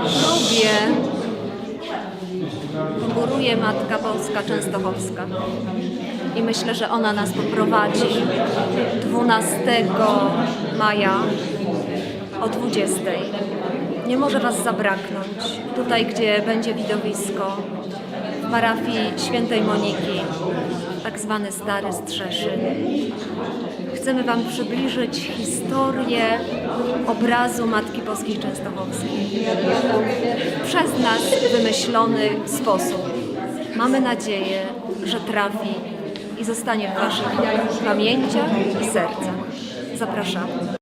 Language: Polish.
próbie góruje Matka Boska Częstochowska. I myślę, że ona nas poprowadzi 12 maja o 20. Nie może Was zabraknąć. Tutaj, gdzie będzie widowisko, w parafii świętej Moniki, tak zwany Stary Strzeszyn. Chcemy Wam przybliżyć historię obrazu Matki Boskiej Częstochowskiej przez nas wymyślony sposób. Mamy nadzieję, że trafi i zostanie w Waszych pamięciach i sercach. Zapraszamy.